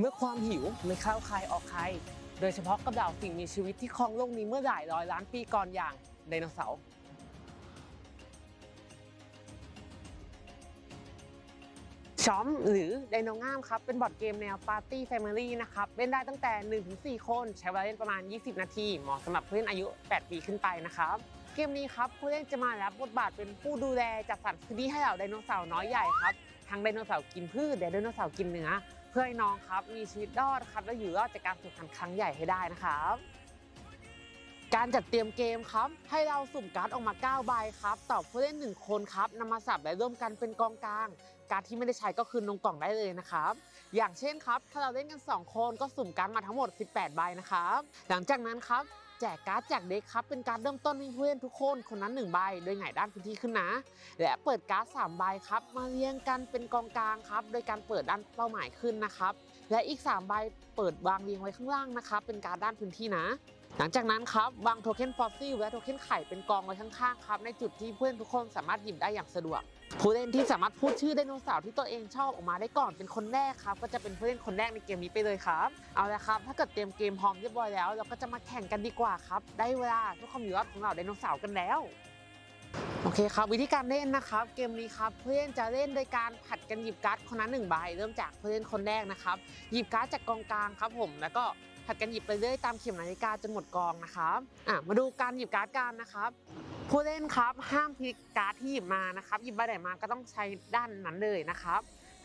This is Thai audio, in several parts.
เมื่อความหิวไม่เข้าใครออกใคร โดยเฉพาะกับเหล่าสิ่งมีชีวิตที่ครองโลกนี้เมื่อหลายร้อยล้านปีก่อนอย่างไดโนเสาร์ชอมหรือไดโนง่ามครับ เป็นบอร์ดเกมแนวปาร์ตี้แฟมิลี่นะครับ เล่นได้ตั้งแต่ 1-4 คน ใช้เวลาเล่นประมาณ 20 นาทีเหมาะสำหรับผู้เล่นอายุ 8 ปีขึ้นไปนะครับ เกมนี้ครับผู้เล่นจะมารับบทบาทเป็นผู้ดูแลจัดสรรพื้นที่ให้เหล่าไดโนเสาร์น้อยใหญ่ครับ ทั้งไดโนเสาร์กินพืชและไดโนเสาร์กินเนื้อ พื่อให้น้องครับมีชีวิตรอดครับและอยู่รอดจากการสูกขันครั้งใหญ่ให้ได้นะครับ การจัดเตรียมเกมครับ ให้เราสุ่มการ์ดออกมา9ใบครับต่อผู้เล่น1คนครับนำมาสับและร่วมกันเป็นกองกลาง การดที่ไม่ได้ใช้ก็คืนลงกล่องได้เลยนะครับ อย่างเช่นครับ ถ้าเราเล่นกัน 2 คนก็สุ่มการ์ดมาทั้งหมด 18 ใบนะครับ หลังจากนั้นครับ แจกการ์ดจากเด็กครับเป็นการเริ่มต้นให้เพื่อนทุกคนคนนั้น1ใบโดยหงายด้านพื้นที่ขึ้นนะ และเปิดการ์ด3ใบครับ มาเรียงกันเป็นกองกลางครับ โดยการเปิดด้านเป้าหมายขึ้นนะครับ และอีก3ใบเปิดวางเรียงไว้ข้างล่างนะครับเป็นการดด้านพื้นที่นะ หลังจากนั้นครับวางโทเค็นฟอสซิลและโทเค็นไข่เป็นกองไว้ข้างๆครับในจุดที่เพื่อนทุกคนสามารถหยิบได้อย่างสะดวกผู้เล่นที่สามารถพูดชื่อไดโนเสาร์ที่ตัวเองชอบออกมาได้ก่อนเป็นคนแรกครับ ก็จะเป็นผู้เล่นคนแรกในเกมนี้ไปเลยครับ เอาละครับ ถ้าเกิดเตรียมเกมพร้อมเรียบร้อยแล้ว เราก็จะมาแข่งกันดีกว่าครับ ได้เวลาเพื่อความอยู่รอดของเราไดโนเสาร์กันแล้วโอเคครับวิธีการเล่นนะครับ เกมนี้ครับผู้เล่นจะเล่นโดยการผัดกันหยิบการ์ดคนละหนึ่งใบเริ่มจากผู้เล่นคนแรกนะครับหยิบการ์ดจากกองกลางครับผมแล้วก็ ผัดกันหยิบไปเรื่อยตามเข็มนาฬิกาจนหมดกองนะคะอะมาดูการหยิบการ์ดกันนะครับผู้เล่นครับห้ามพลิกการ์ดที่หยิบมานะครับหยิบใบไหนมาก็ต้องใช้ด้านนั้นเลยนะครับ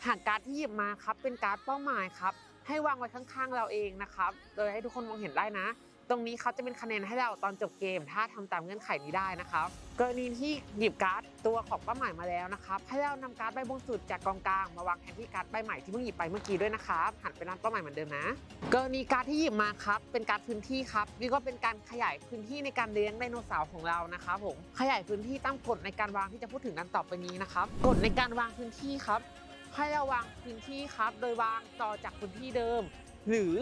หากการ์ดที่หยิบมาครับเป็นการ์ดเป้าหมายครับให้วางไว้ข้างๆเราเองนะครับ โดยให้ทุกคนมองเห็นได้นะ ตรงนี้เขาจะเป็นคะแนนให้เราตอนจบเกม ถ้าทำตามเงื่อนไขนี้ได้นะครับกรณีที่หยิบการ์ดตัวของเป้าหมายมาแล้วนะครับให้เรานำการ์ดใบบนสุดจากกองกลางมาวางแทนที่การ์ดใบใหม่ที่เพิ่งหยิบไปเมื่อกี้ด้วยนะครับหันไปด้านเป้าหมายเหมือนเดิมนะกรณีการ์ดที่หยิบมาครับเป็นการ์ดพื้นที่ครับนี่ก็เป็นการขยายพื้นที่ในการเลี้ยงไดโนเสาร์ของเรานะครับผมขยายพื้นที่ตามกฎในการวางที่จะพูดถึงดังต่อไปนี้นะครับกฎในการวางพื้นที่ครับให้เราวางพื้นที่ครับ โดยวางต่อจากพื้นที่เดิม หรือ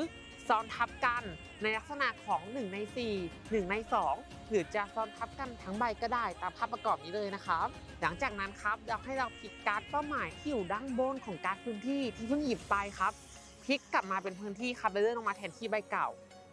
ซ้อนทับกันในลักษณะของ 1 ใน 4 1 ใน 2 หรือจะซ้อนทับกันทั้งใบก็ได้ตามภาพประกอบนี้เลยนะครับ หลังจากนั้นครับเราให้เราพลิกการ์ดเป้าหมายที่อยู่ด้านบนของการ์ดพื้นที่ที่เพิ่งหยิบไปครับพลิกกลับมาเป็นพื้นที่ครับเลื่อนลงมาแทนที่ใบเก่า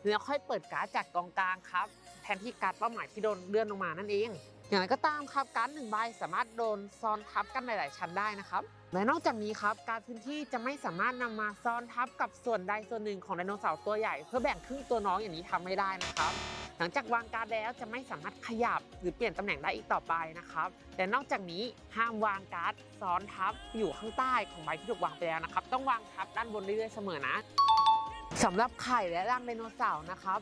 แล้วค่อยเปิดการ์ดจากกองกลางครับ ทนที่การ์ดเป้าหมายที่โดนเลื่อนลงมานั่นเอง อย่างไรก็ตามครับการ์ดหนึ่งใบสามารถโดนซ้อนทับกันหลาย ๆ ชั้นได้นะครับและนอกจากนี้ครับการพื้นที่จะไม่สามารถนำมาซ้อนทับกับส่วนใดส่วนหนึ่งของไดโนเสาร์ตัวใหญ่ เพื่อแบ่งครึ่งตัวน้องอย่างนี้ทำไม่ได้นะครับ หลังจากวางการ์ดแล้วจะไม่สามารถขยับหรือเปลี่ยนตำแหน่งได้อีกต่อไปนะครับแต่นอกจากนี้ห้ามวางการ์ดซ้อนทับอยู่ข้างใต้ของใบที่ถูกวางไปแล้วนะครับ ต้องวางทับด้านบนเรื่อยๆเสมอนะสำหรับไข่และรังไดโนเสาร์นะครับ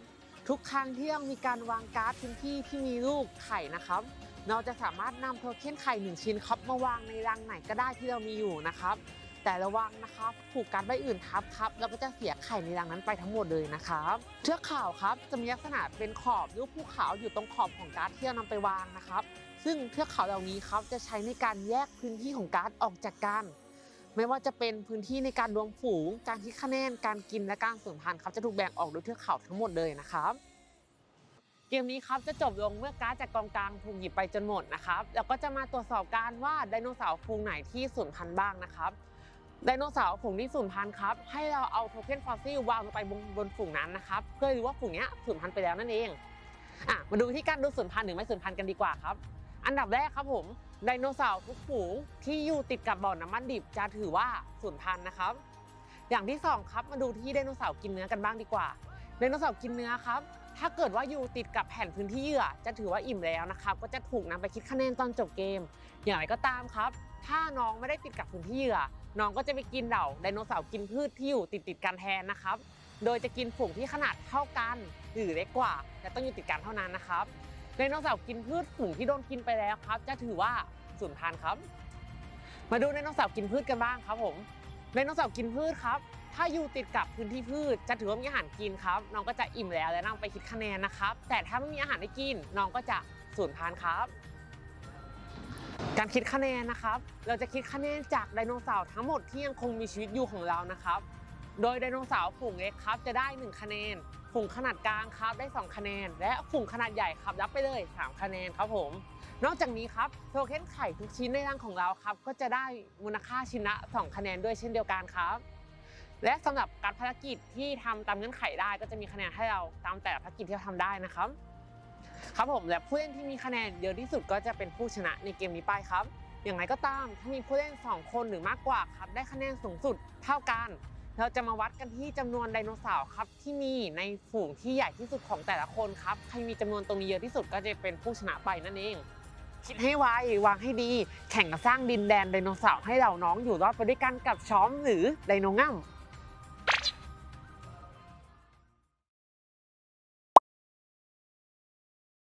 ทุกครั้งที่เรามีการวางการ์ดพื้นที่ที่มีลูกไข่นะครับ เราจะสามารถนำโทเค็นไข่หนึ่งชิ้นครับมาวางในรังไหนก็ได้ที่เรามีอยู่นะครับ แต่ระวังนะครับผูกการใบอื่นทับครับเราก็จะเสียไข่ในรังนั้นไปทั้งหมดเลยนะครับเชือกข่าวครับจะมีลักษณะเป็นขอบรูปภูเขาอยู่ตรงขอบของการ์ดที่เรานำไปวางนะครับ ซึ่งเทือกเขาเหล่านี้ครับจะใช้ในการแยกพื้นที่ของการ์ดออกจากกัน ไม่ว่าจะเป็นพื้นที่ในการรวมฝูง การคิดคะแนน การกินและการสูญพันธุ์ครับจะถูกแบ่งออกโดยเทือกเขาทั้งหมดเลยนะครับ เกมนี้ครับจะจบลงเมื่อการ์ดจากกองกลางถูกหยิบไปจนหมดนะครับ แล้วก็จะมาตรวจสอบการว่าไดโนเสาร์ฝูงไหนที่สูญพันธุ์บ้างนะครับไดโนเสาร์ฝูงที่สูญพันธุ์ครับให้เราเอาโทเค็นฟอสซิลวางลงไปบนฝูงนั้นนะครับเพื่อดูว่าฝูงนี้สูญพันธุ์ไปแล้วนั่นเองอะมาดูที่การดูสูญพันธุ์หรือไม่สูญพันธุ์กันดีกว่าครับ อันดับแรกครับผมไดโนเสาร์ทุกฝูงที่อยู่ติดกับบ่อน้ำมันดิบจะถือว่าสูญพันธุ์นะครับ อย่างที่สองครับมาดูที่ไดโนเสาร์กินเนื้อกันบ้างดีกว่าไดโนเสาร์กินเนื้อครับ ถ้าเกิดว่าอยู่ติดกับแผ่นพื้นที่เหยื่อจะถือว่าอิ่มแล้วนะครับ ก็จะถูกนำไปคิดคะแนนตอนจบเกม อย่างไรก็ตามครับ ถ้าน้องไม่ได้ติดกับพื้นที่เหยื่อน้องก็จะไปกินเหล่าไดโนเสาร์กินพืชที่อยู่ติดติดกันแทนนะครับ โดยจะกินฝูงที่ขนาดเท่ากัน หรือเล็กกว่าแต่ต้องอยู่ติดกันเท่านั้นนะครับ ไดโนเสาร์กินพืชฝูงที่โดนกินไปแล้วครับ จะถือว่าสูญพันธุ์ครับ มาดูไดโนเสาร์กินพืชกันบ้างครับผมไดโนเสาร์กินพืชครับ ถ้าอยู่ติดกับพื้นที่พืช จะถือว่ามีอาหารกินครับ น้องก็จะอิ่มแล้วและนำไปคิดคะแนนนะครับ แต่ถ้าไม่มีอาหารให้กิน น้องก็จะสูญพันธุ์ครับ การคิดคะแนนนะครับ เราจะคิดคะแนนจากไดโนเสาร์ทั้งหมดที่ยังคงมีชีวิตอยู่ของเรานะครับ โดยไดโนเสาร์ฝูงเล็กครับ จะได้ 1 คะแนน ฝูงขนาดกลางครับได้ 2 คะแนน และฝูงขนาดใหญ่ครับรับไปเลย 3 คะแนนครับผม นอกจากนี้ครับโทเค็นไข่ทุกชิ้นในรังของเราครับก็จะได้มูลค่าชิ้นละ2คะแนนด้วยเช่นเดียวกันครับ และสำหรับการภารกิจที่ทำตามเงื่อนไขได้ก็จะมีคะแนนให้เราตามแต่ภารกิจที่เราทำได้นะครับ ครับผมและผู้เล่นที่มีคะแนนเยอะที่สุดก็จะเป็นผู้ชนะในเกมนี้ไปครับอย่างไรก็ตามถ้ามีผู้เล่น 2 คนหรือมากกว่าครับได้คะแนนสูงสุดเท่ากัน เราจะมาวัดกันที่จำนวนไดโนเสาร์ครับที่มีในฝูงที่ใหญ่ที่สุดของแต่ละคนครับใครมีจำนวนตรงนี้เยอะที่สุดก็จะเป็นผู้ชนะไปนั่นเอง คิดให้ไววางให้ดี แข่งกันสร้างดินแดนไดโนเสาร์ให้เหล่าน้องอยู่รอดไปด้วยกันกับช้อมหรือไดโนง่ำ